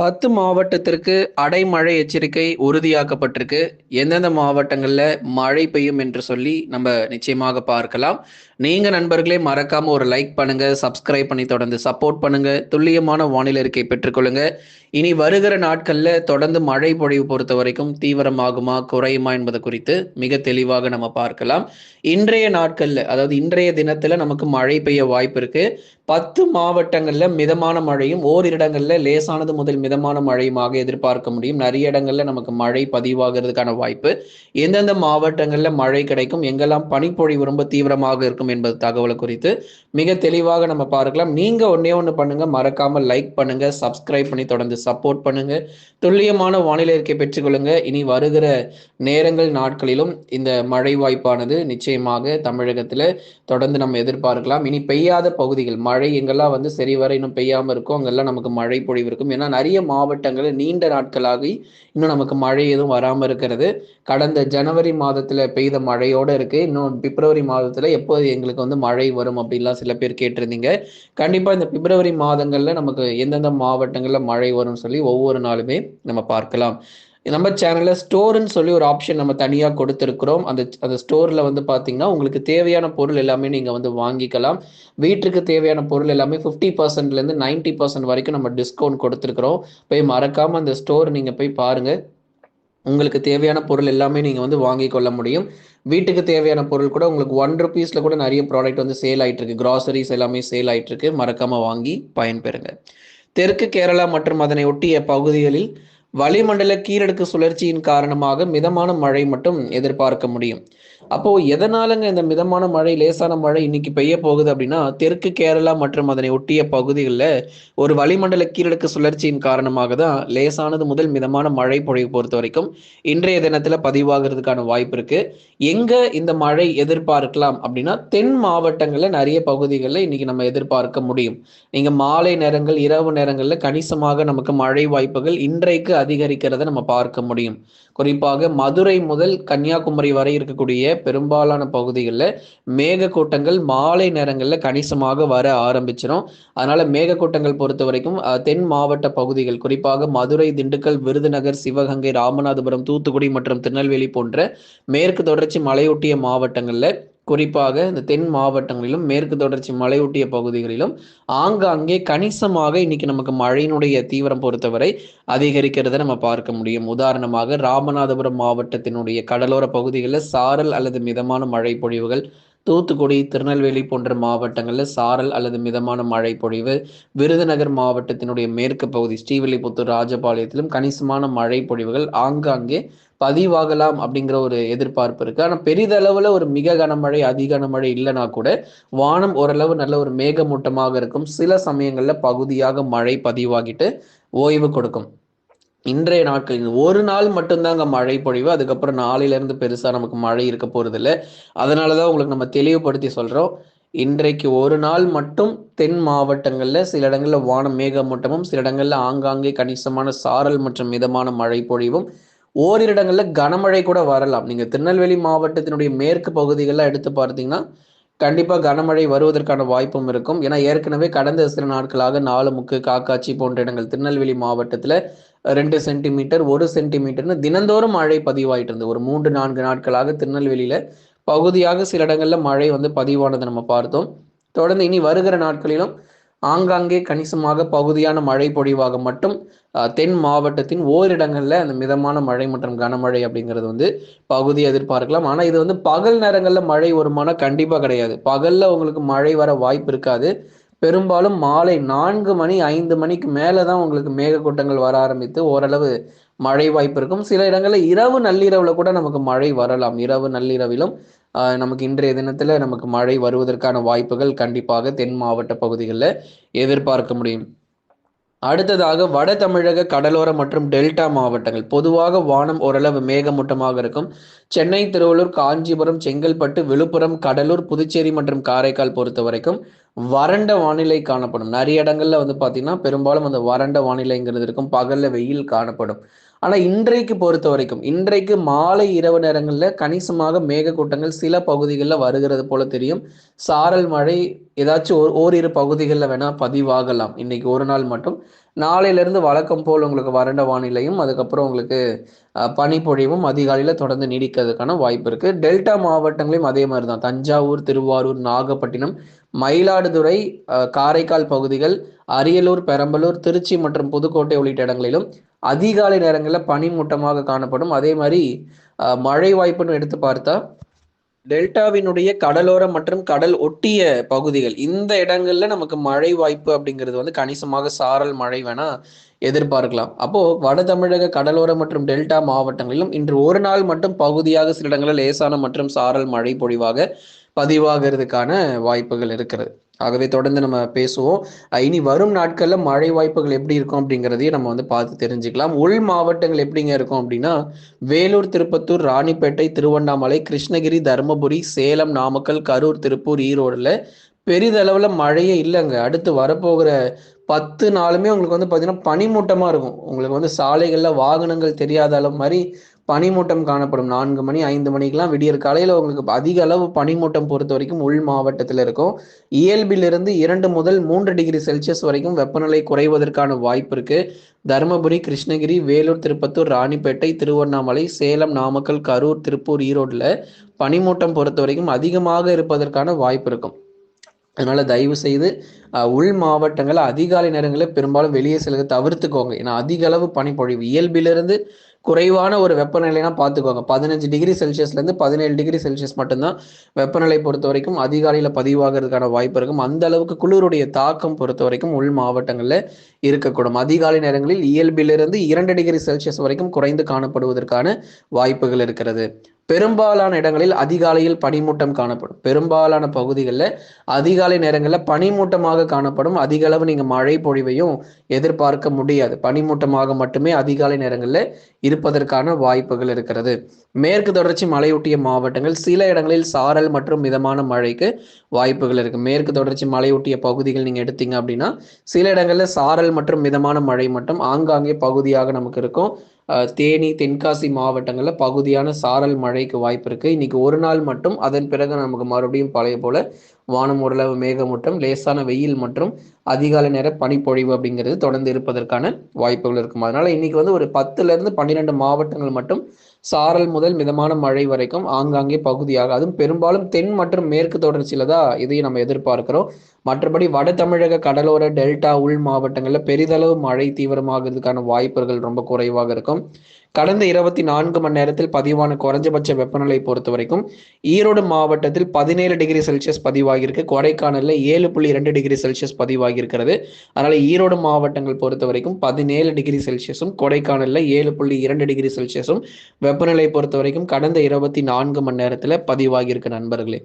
பத்து மாவட்டத்திற்கு அடைமழை எச்சரிக்கை உறுதியாக்கப்பட்டிருக்கு. எந்தெந்த மாவட்டங்களில் மழை பெய்யும் என்று சொல்லி நம்ம நிச்சயமாக பார்க்கலாம். நீங்கள் நண்பர்களே மறக்காம ஒரு லைக் பண்ணுங்க சப்ஸ்கிரைப் பண்ணி தொடர்ந்து சப்போர்ட் பண்ணுங்க துல்லியமான வானிலை இருக்கை பெற்றுக்கொள்ளுங்க இனி வருகிற நாட்களில் தொடர்ந்து மழை பொழிவு பொறுத்த வரைக்கும் தீவிரமாகுமா குறையுமா என்பது குறித்து மிக தெளிவாக நம்ம பார்க்கலாம். இன்றைய நாட்களில் அதாவது இன்றைய தினத்தில் நமக்கு மழை பெய்ய வாய்ப்பு இருக்கு. பத்து மாவட்டங்களில் மிதமான மழையும் ஓரிரு இடங்களில் லேசானது முதல் மிதமான மழையுமாக எதிர்பார்க்க முடியும். நிறைய இடங்களில் நமக்கு மழை பதிவாகிறதுக்கான வாய்ப்பு. எந்தெந்த மாவட்டங்களில் மழை கிடைக்கும் எங்கெல்லாம் பனிப்பொழிவு ரொம்ப தீவிரமாக இருக்கும் என்பது தகவலை குறித்து மிக தெளிவாக நம்ம பார்க்கலாம். நீங்கள் ஒன்னே ஒன்று பண்ணுங்கள் மறக்காமல் லைக் பண்ணுங்கள் சப்ஸ்கிரைப் பண்ணி தொடர்ந்து சப்போர்ட் பண்ணுங்கள் துல்லியமான வானிலை இருக்கை பெற்றுக்கொள்ளுங்க இனி வருகிற நேரங்கள் நாட்களிலும் இந்த மழை வாய்ப்பானது நிச்சயமாக தமிழகத்தில் தொடர்ந்து நம்ம எதிர்பார்க்கலாம். இனி பெய்யாத பகுதிகள் மழை எங்கெல்லாம் வந்து சரிவர இன்னும் பெய்யாமல் இருக்கும் அங்கெல்லாம் நமக்கு மழை பொழிவு இருக்கும். ஏன்னா நிறைய மாவட்டங்களில் நீண்ட நாட்களாகி இன்னும் நமக்கு மழை எதுவும் வராமல் இருக்கிறது. கடந்த ஜனவரி மாதத்தில் பெய்த மழையோடு இருக்குது இன்னும் பிப்ரவரி மாதத்தில் எப்போது எங்களுக்கு வந்து மழை வரும் அப்படின்லாம் சில பேர் கேட்டிருந்தீங்க. கண்டிப்பாக இந்த பிப்ரவரி மாதங்களில் நமக்கு எந்தெந்த மாவட்டங்களில் மழை வரும்னு சொல்லி ஒவ்வொரு நாளுமே நம்ம பார்க்கலாம். நம்ம சேனல்ல ஸ்டோர்னு சொல்லி ஒரு ஆப்ஷன் நம்ம தனியாக கொடுத்துருக்குறோம். அந்த அந்த ஸ்டோர்ல வந்து பார்த்தீங்கன்னா உங்களுக்கு தேவையான பொருள் எல்லாமே நீங்கள் வந்து வாங்கிக்கலாம். வீட்டுக்கு தேவையான பொருள் எல்லாமே ஃபிஃப்டி பர்சன்ட்லேருந்து நைன்டி பர்சன்ட் வரைக்கும் நம்ம டிஸ்கவுண்ட் கொடுத்துருக்குறோம். போய் மறக்காம அந்த ஸ்டோர் நீங்கள் போய் பாருங்க. உங்களுக்கு தேவையான பொருள் எல்லாமே நீங்கள் வந்து வாங்கி கொள்ள முடியும். வீட்டுக்கு தேவையான பொருள் கூட உங்களுக்கு ஒன் ருபீஸில் கூட நிறைய ப்ராடக்ட் வந்து சேல் ஆயிட்டு இருக்கு கிராசரிஸ் எல்லாமே சேல் ஆயிட்டு இருக்கு மறக்காம வாங்கி பயன்பெறுங்க. தெற்கு கேரளா மற்றும் அதனை ஒட்டிய பகுதிகளில் வளிமண்டல கீழடுக்கு சுழற்சியின் காரணமாக மிதமான மழை மட்டும் எதிர்பார்க்க முடியும். அப்போ எதனாலங்க இந்த மிதமான மழை லேசான மழை இன்னைக்கு பெய்ய போகுது அப்படின்னா தெற்கு கேரளா மற்றும் அதனை ஒட்டிய பகுதிகளில் ஒரு வளிமண்டல கீழடுக்கு சுழற்சியின் காரணமாக தான் லேசானது முதல் மிதமான மழை பொழிவு பொறுத்த வரைக்கும் இன்றைய தினத்துல பதிவாகிறதுக்கான வாய்ப்பு இருக்கு. எங்க இந்த மழை எதிர்பார்க்கலாம் அப்படின்னா தென் மாவட்டங்கள்ல நிறைய பகுதிகளில் இன்னைக்கு நம்ம எதிர்பார்க்க முடியும். நீங்க மாலை நேரங்கள் இரவு நேரங்கள்ல கணிசமாக நமக்கு மழை வாய்ப்புகள் இன்றைக்கு அதிகரிக்கிறத நம்ம பார்க்க முடியும். குறிப்பாக மதுரை முதல் கன்னியாகுமரி வரை இருக்கக்கூடிய பெரும்பாலான பகுதிகளில் மேகக்கூட்டங்கள் மாலை நேரங்களில் கணிசமாக வர ஆரம்பிச்சிடும் அதனால மேகக்கூட்டங்கள் பொறுத்த வரைக்கும் தென் மாவட்ட பகுதிகள் குறிப்பாக மதுரை திண்டுக்கல் விருதுநகர் சிவகங்கை ராமநாதபுரம் தூத்துக்குடி மற்றும் திருநெல்வேலி போன்ற மேற்கு தொடர்ச்சி மலையொட்டிய மாவட்டங்களில் குறிப்பாக இந்த தென் மாவட்டங்களிலும் மேற்கு தொடர்ச்சி மலையொட்டிய பகுதிகளிலும் ஆங்காங்கே கணிசமாக இன்னைக்கு நமக்கு மழையினுடைய தீவிரம் பொறுத்தவரை அதிகரிக்கிறத நம்ம பார்க்க முடியும். உதாரணமாக ராமநாதபுரம் மாவட்டத்தினுடைய கடலோர பகுதிகளில் சாரல் அல்லது மிதமான மழை பொழிவுகள் தூத்துக்குடி திருநெல்வேலி போன்ற மாவட்டங்களில் சாரல் அல்லது மிதமான மழை பொழிவு விருதுநகர் மாவட்டத்தினுடைய மேற்கு பகுதி ஸ்ரீவில்லிபுத்தூர் ராஜபாளையத்திலும் கணிசமான மழை பொழிவுகள் ஆங்காங்கே பதிவாகலாம் அப்படிங்கிற ஒரு எதிர்பார்ப்பு இருக்கு. ஆனால் பெரிதளவுல ஒரு மிக கனமழை அதி கனமழை இல்லைனா கூட வானம் ஓரளவு நல்ல ஒரு மேகமூட்டமாக இருக்கும். சில சமயங்கள்ல பகுதியாக மழை பதிவாகிட்டு ஓய்வு கொடுக்கும். இன்றைய நாட்கள் ஒரு நாள் மட்டும்தாங்க மழை பொழிவு. அதுக்கப்புறம் நாளையில இருந்து பெருசா நமக்கு மழை இருக்க போறது இல்லை அதனாலதான் உங்களுக்கு நம்ம தெளிவுபடுத்தி சொல்றோம். இன்றைக்கு ஒரு நாள் மட்டும் தென் மாவட்டங்கள்ல சில இடங்கள்ல வானம் மேகமூட்டமும் சில இடங்கள்ல ஆங்காங்கே கணிசமான சாரல் மற்றும் மிதமான மழை பொழிவும் ஓரிரு இடங்களில் கனமழை கூட வரலாம். நீங்கள் திருநெல்வேலி மாவட்டத்தினுடைய மேற்கு பகுதிகளெலாம் எடுத்து பார்த்தீங்கன்னா கண்டிப்பாக கனமழை வருவதற்கான வாய்ப்பும் இருக்கும். ஏன்னா ஏற்கனவே கடந்த சில நாட்களாக நாலு முக்கு காக்காட்சி போன்ற இடங்கள் திருநெல்வேலி மாவட்டத்தில் ரெண்டு சென்டிமீட்டர் ஒரு சென்டிமீட்டர்னு தினந்தோறும் மழை பதிவாயிட்டு இருந்தது. ஒரு மூன்று நான்கு நாட்களாக திருநெல்வேலியில் பகுதியாக சில இடங்களில் மழை வந்து பதிவானதை நம்ம பார்த்தோம். தொடர்ந்து இனி வருகிற நாட்களிலும் ஆங்காங்கே கணிசமாக பகுதியான மழை பொழிவாக மட்டும் தென் மாவட்டத்தின் ஓரிடங்களில் அந்த மிதமான மழை மற்றும் கனமழை அப்படிங்கிறது வந்து பகுதி எதிர்பார்க்கலாம். ஆனால் இது வந்து பகல் நேரங்களில் மழை வருமானம் கண்டிப்பாக கிடையாது. பகலில் உங்களுக்கு மழை வர வாய்ப்பு இருக்காது. பெரும்பாலும் மாலை நான்கு மணி ஐந்து மணிக்கு மேலே தான் உங்களுக்கு மேகக்கூட்டங்கள் வர ஆரம்பித்து ஓரளவு மழை வாய்ப்பு இருக்கும். சில இடங்களில் இரவு நள்ளிரவில் கூட நமக்கு மழை வரலாம். இரவு நள்ளிரவிலும் நமக்கு இன்றைய தினத்துல நமக்கு மழை வருவதற்கான வாய்ப்புகள் கண்டிப்பாக தென் மாவட்ட பகுதிகளில் எதிர்பார்க்க முடியும். அடுத்ததாக வட தமிழக கடலோர மற்றும் டெல்டா மாவட்டங்கள். பொதுவாக வானம் ஓரளவு மேகமூட்டமாக இருக்கும். சென்னை திருவள்ளூர் காஞ்சிபுரம் செங்கல்பட்டு விழுப்புரம் கடலூர் புதுச்சேரி மற்றும் காரைக்கால் பொறுத்த வரைக்கும் வறண்ட வானிலை காணப்படும். நிறைய இடங்கள்ல வந்து பார்த்தீங்கன்னா பெரும்பாலும் அந்த வறண்ட வானிலைங்கிறது இருக்கும். பகல்ல வெயில் காணப்படும். ஆனால் இன்றைக்கு பொறுத்த வரைக்கும் இன்றைக்கு மாலை இரவு நேரங்களில் கணிசமாக மேகக்கூட்டங்கள் சில பகுதிகளில் வருகிறது போல தெரியும். சாரல் மழை ஏதாச்சும் ஒரு ஓரிரு பகுதிகளில் வேணால் பதிவாகலாம். இன்னைக்கு ஒரு நாள் மட்டும். நாளையிலேருந்து வழக்கம் போல் உங்களுக்கு வறண்ட வானிலையும் அதுக்கப்புறம் உங்களுக்கு பனிப்பொழிவும் அதிகாலையில் தொடர்ந்து நீடிக்கிறதுக்கான வாய்ப்பு இருக்குது டெல்டா மாவட்டங்களையும் அதே மாதிரி தான் தஞ்சாவூர் திருவாரூர் நாகப்பட்டினம் மயிலாடுதுறை காரைக்கால் பகுதிகள் அரியலூர் பெரம்பலூர் திருச்சி மற்றும் புதுக்கோட்டை உள்ளிட்ட இடங்களிலும் அதிகாலை நேரங்களில் பனிமூட்டமாக காணப்படும். அதே மாதிரி மழை வாய்ப்புன்னு எடுத்து பார்த்தா டெல்டாவினுடைய கடலோரம் மற்றும் கடல் ஒட்டிய பகுதிகள் இந்த இடங்கள்ல நமக்கு மழை வாய்ப்பு அப்படிங்கிறது வந்து கணிசமாக சாரல் மழை வேணா எதிர்பார்க்கலாம். அப்போ வட தமிழக கடலோரம் மற்றும் டெல்டா மாவட்டங்களிலும் இன்று ஒரு நாள் மட்டும் பகுதியாக சில இடங்களில் லேசான மற்றும் சாரல் மழை பொழிவாக பதிவாகிறதுக்கான வாய்ப்புகள் இருக்கிறது. ஆகவே தொடர்ந்து நம்ம பேசுவோம். இனி வரும் நாட்களில் மழை வாய்ப்புகள் எப்படி இருக்கும் அப்படிங்கிறதையும் நம்ம வந்து பார்த்து தெரிஞ்சுக்கலாம். உள் மாவட்டங்கள் எப்படிங்க இருக்கும் அப்படின்னா வேலூர் திருப்பத்தூர் ராணிப்பேட்டை திருவண்ணாமலை கிருஷ்ணகிரி தருமபுரி சேலம் நாமக்கல் கரூர் திருப்பூர் ஈரோடுல பெரிதளவில் மழையே இல்லைங்க. அடுத்து வரப்போகிற பத்து நாளுமே உங்களுக்கு வந்து பார்த்தீங்கன்னா பனிமூட்டமாக இருக்கும். உங்களுக்கு வந்து சாலைகளில் வாகனங்கள் தெரியாத அளவு மாதிரி பனிமூட்டம் காணப்படும். நான்கு மணி ஐந்து மணிக்கெல்லாம் விடியற் காலையில் உங்களுக்கு அதிக அளவு பனிமூட்டம் பொறுத்த வரைக்கும் உள் மாவட்டத்தில் இருக்கும். இயல்பிலிருந்து இரண்டு முதல் மூன்று டிகிரி செல்சியஸ் வரைக்கும் வெப்பநிலை குறைவதற்கான வாய்ப்பு இருக்கு. தருமபுரி கிருஷ்ணகிரி வேலூர் திருப்பத்தூர் ராணிப்பேட்டை திருவண்ணாமலை சேலம் நாமக்கல் கரூர் திருப்பூர் ஈரோட்டில் பனிமூட்டம் பொறுத்த வரைக்கும் அதிகமாக இருப்பதற்கான வாய்ப்பு இருக்கும். அதனால தயவு செய்து உள் மாவட்டங்களை அதிகாலை நேரங்களில் பெரும்பாலும் வெளியே செல்வதை தவிர்த்துக்கோங்க. ஏன்னா அதிக அளவு பனிப்பொழிவு. இயல்பிலிருந்து குறைவான ஒரு வெப்பநிலைனா பார்த்துக்கோங்க. பதினஞ்சு டிகிரி செல்சியஸ்லேருந்து பதினேழு டிகிரி செல்சியஸ் மட்டும்தான் வெப்பநிலை பொறுத்த வரைக்கும் அதிகாலையில் பதிவாகிறதுக்கான வாய்ப்பு இருக்கும். அந்த அளவுக்கு குளிருடைய தாக்கம் பொறுத்த வரைக்கும் உள் மாவட்டங்களில் இருக்கக்கூடும். அதிகாலை நேரங்களில் இயல்பிலிருந்து இரண்டு டிகிரி செல்சியஸ் வரைக்கும் குறைந்து காணப்படுவதற்கான வாய்ப்புகள் இருக்கிறது. பெரும்பாலான இடங்களில் அதிகாலையில் பனிமூட்டம் காணப்படும். பெரும்பாலான பகுதிகளில் அதிகாலை நேரங்களில் பனிமூட்டமாக காணப்படும். அதிக அளவு நீங்கள் மழை பொழிவையும் எதிர்பார்க்க முடியாது. பனிமூட்டமாக மட்டுமே அதிகாலை நேரங்களில் இருப்பதற்கான வாய்ப்புகள் இருக்கிறது. மேற்கு தொடர்ச்சி மலையொட்டிய மாவட்டங்கள் சில இடங்களில் சாரல் மற்றும் மிதமான மழைக்கு வாய்ப்புகள் இருக்குது மேற்கு தொடர்ச்சி மலையொட்டிய பகுதிகள் நீங்கள் எடுத்தீங்க அப்படின்னா சில இடங்களில் சாரல் மற்றும் மிதமான மழை மட்டும் ஆங்காங்கே பகுதியாக நமக்கு இருக்கும். தேனி தென்காசி மாவட்டங்களில் பகுதியான சாரல் மழைக்கு வாய்ப்பு இருக்குது இன்றைக்கி ஒரு நாள் மட்டும் அதன் பிறகு நமக்கு மறுபடியும் பழைய போல வானம் ஓரளவு மேகமூட்டம் லேசான வெயில் மற்றும் அதிகாலை நேர பனிப்பொழிவு அப்படிங்கிறது தொடர்ந்து இருப்பதற்கான வாய்ப்புகள் இருக்கும். அதனால் இன்னைக்கு வந்து ஒரு பத்துலேருந்து பன்னிரெண்டு மாவட்டங்கள் மட்டும் சாரல் முதல் மிதமான மழை வரைக்கும் ஆங்காங்கே பகுதியாக அதுவும் பெரும்பாலும் தென் மற்றும் மேற்கு தொடர்ச்சியில தான் இதையும் நம்ம எதிர்பார்க்கிறோம். மற்றபடி வட தமிழக கடலோர டெல்டா உள் மாவட்டங்களில் பெரிதளவு மழை தீவிரமாகிறதுக்கான வாய்ப்புகள் ரொம்ப குறைவாக இருக்கும். கடந்த இருபத்தி நான்கு மணி நேரத்தில் பதிவான குறைஞ்சபட்ச வெப்பநிலை பொறுத்த வரைக்கும் ஈரோடு மாவட்டத்தில் பதினேழு டிகிரி செல்சியஸ் பதிவாகியிருக்கு. கொடைக்கானலில் ஏழு புள்ளி இரண்டு டிகிரி செல்சியஸ் பதிவாகியிருக்கிறது. அதனால ஈரோடு மாவட்டங்கள் பொறுத்த வரைக்கும் பதினேழு டிகிரி செல்சியஸும் கொடைக்கானலில் ஏழு புள்ளி இரண்டு டிகிரி செல்சியஸும் வெப்பநிலை பொறுத்த வரைக்கும் கடந்த இருபத்தி நான்கு மணி நேரத்தில் பதிவாகியிருக்கு நண்பர்களே.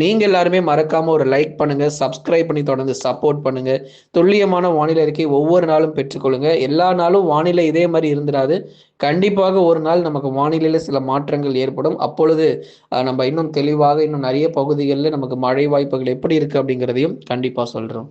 நீங்க எல்லாருமே மறக்காம ஒரு லைக் பண்ணுங்க சப்ஸ்கிரைப் பண்ணி தொடர்ந்து சப்போர்ட் பண்ணுங்க. துல்லியமான வானிலை அறிக்கை ஒவ்வொரு நாளும் பெற்றுக்கொள்ளுங்க. எல்லா நாளும் வானிலை இதே மாதிரி இருந்துடாது. கண்டிப்பாக ஒரு நாள் நமக்கு வானிலையில சில மாற்றங்கள் ஏற்படும். அப்பொழுது நம்ம இன்னும் தெளிவாக இன்னும் நிறைய பகுதிகளில் நமக்கு மழை வாய்ப்புகள் எப்படி இருக்கு அப்படிங்கிறதையும் கண்டிப்பா சொல்றோம்.